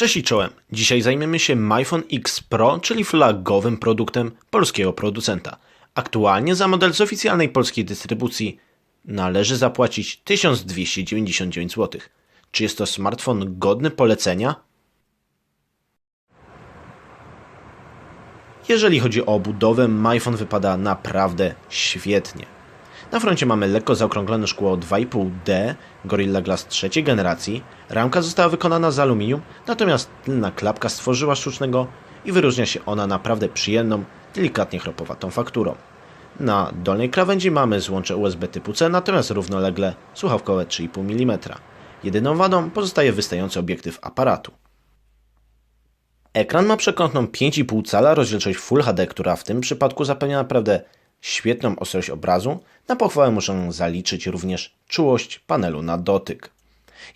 Cześć i czołem. Dzisiaj zajmiemy się MyPhone X Pro, czyli flagowym produktem polskiego producenta. Aktualnie za model z oficjalnej polskiej dystrybucji należy zapłacić 1299 zł. Czy jest to smartfon godny polecenia? Jeżeli chodzi o obudowę, MyPhone wypada naprawdę świetnie. Na froncie mamy lekko zaokrąglone szkło 2,5D Gorilla Glass trzeciej generacji. Ramka została wykonana z aluminium, natomiast tylna klapka stworzyła sztucznego i wyróżnia się ona naprawdę przyjemną, delikatnie chropowatą fakturą. Na dolnej krawędzi mamy złącze USB typu C, natomiast równolegle słuchawkowe 3,5 mm. Jedyną wadą pozostaje wystający obiektyw aparatu. Ekran ma przekątną 5,5 cala rozdzielczość Full HD, która w tym przypadku zapewnia naprawdę świetną ostrość obrazu. Na pochwałę muszę zaliczyć również czułość panelu na dotyk.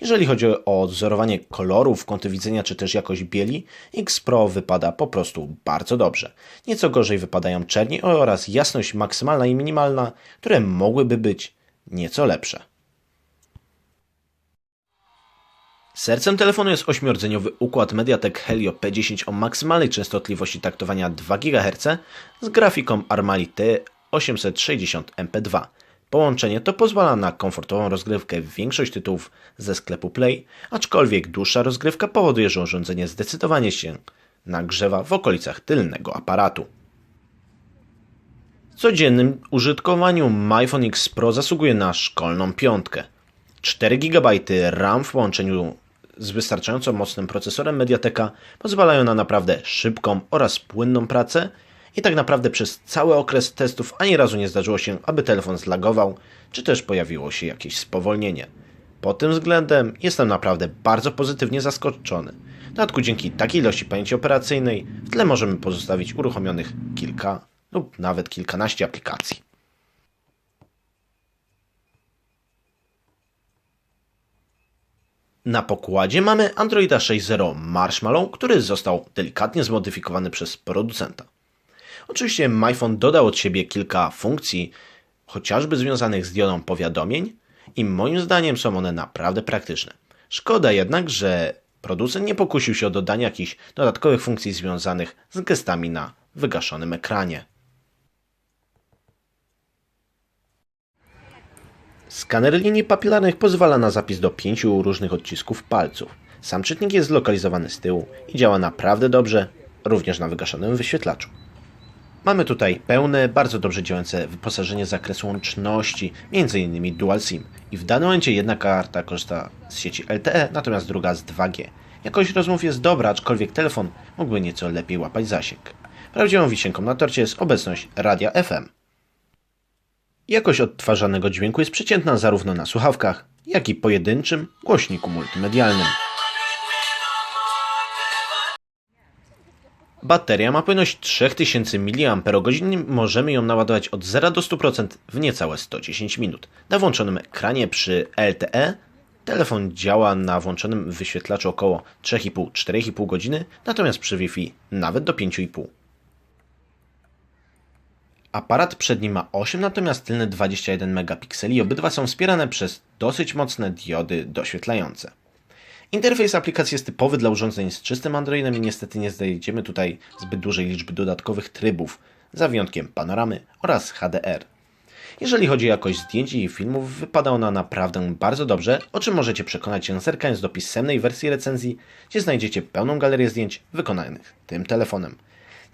Jeżeli chodzi o odzorowanie kolorów, kąty widzenia czy też jakość bieli, X Pro wypada po prostu bardzo dobrze. Nieco gorzej wypadają czerni oraz jasność maksymalna i minimalna, które mogłyby być nieco lepsze. Sercem telefonu jest ośmiordzeniowy układ Mediatek Helio P10 o maksymalnej częstotliwości taktowania 2 GHz z grafiką Armali T860MP2. Połączenie to pozwala na komfortową rozgrywkę w większość tytułów ze sklepu Play, aczkolwiek dłuższa rozgrywka powoduje, że urządzenie zdecydowanie się nagrzewa w okolicach tylnego aparatu. W codziennym użytkowaniu MyPhone X Pro zasługuje na szkolną piątkę. 4 GB RAM w połączeniu z wystarczająco mocnym procesorem Mediateka pozwalają na naprawdę szybką oraz płynną pracę i tak naprawdę przez cały okres testów ani razu nie zdarzyło się, aby telefon zlagował, czy też pojawiło się jakieś spowolnienie. Pod tym względem jestem naprawdę bardzo pozytywnie zaskoczony. W dodatku dzięki takiej ilości pamięci operacyjnej w tle możemy pozostawić uruchomionych kilka lub nawet kilkanaście aplikacji. Na pokładzie mamy Androida 6.0 Marshmallow, który został delikatnie zmodyfikowany przez producenta. Oczywiście MyPhone dodał od siebie kilka funkcji, chociażby związanych z diodą powiadomień i moim zdaniem są one naprawdę praktyczne. Szkoda jednak, że producent nie pokusił się o dodanie jakichś dodatkowych funkcji związanych z gestami na wygaszonym ekranie. Skaner linii papilarnych pozwala na zapis do pięciu różnych odcisków palców. Sam czytnik jest zlokalizowany z tyłu i działa naprawdę dobrze, również na wygaszonym wyświetlaczu. Mamy tutaj pełne, bardzo dobrze działające wyposażenie z zakresu łączności, m.in. Dual SIM. I w danym momencie jedna karta korzysta z sieci LTE, natomiast druga z 2G. Jakość rozmów jest dobra, aczkolwiek telefon mógłby nieco lepiej łapać zasięg. Prawdziwą wisienką na torcie jest obecność radia FM. Jakość odtwarzanego dźwięku jest przeciętna zarówno na słuchawkach, jak i pojedynczym głośniku multimedialnym. Bateria ma pojemność 3000 mAh, możemy ją naładować od 0 do 100% w niecałe 110 minut. Na włączonym ekranie przy LTE telefon działa na włączonym wyświetlaczu około 3,5-4,5 godziny, natomiast przy Wi-Fi nawet do 5,5. Aparat przedni ma 8, natomiast tylny 21 megapikseli i obydwa są wspierane przez dosyć mocne diody doświetlające. Interfejs aplikacji jest typowy dla urządzeń z czystym Androidem i niestety nie znajdziemy tutaj zbyt dużej liczby dodatkowych trybów, za wyjątkiem panoramy oraz HDR. Jeżeli chodzi o jakość zdjęć i filmów, wypada ona naprawdę bardzo dobrze, o czym możecie przekonać się zerkając do pisemnej wersji recenzji, gdzie znajdziecie pełną galerię zdjęć wykonanych tym telefonem.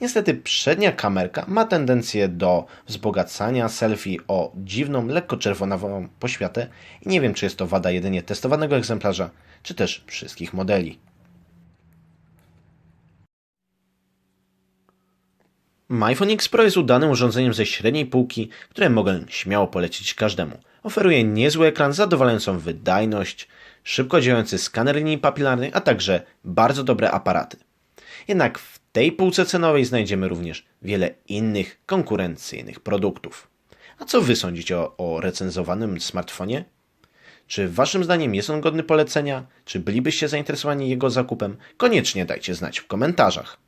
Niestety przednia kamerka ma tendencję do wzbogacania selfie o dziwną, lekko czerwonawą poświatę i nie wiem czy jest to wada jedynie testowanego egzemplarza, czy też wszystkich modeli. MyPhone X Pro jest udanym urządzeniem ze średniej półki, które mogę śmiało polecić każdemu. Oferuje niezły ekran, zadowalającą wydajność, szybko działający skaner linii papilarnej, a także bardzo dobre aparaty. Jednak w tej półce cenowej znajdziemy również wiele innych konkurencyjnych produktów. A co Wy sądzicie o, o recenzowanym smartfonie? Czy Waszym zdaniem jest on godny polecenia? Czy bylibyście zainteresowani jego zakupem? Koniecznie dajcie znać w komentarzach.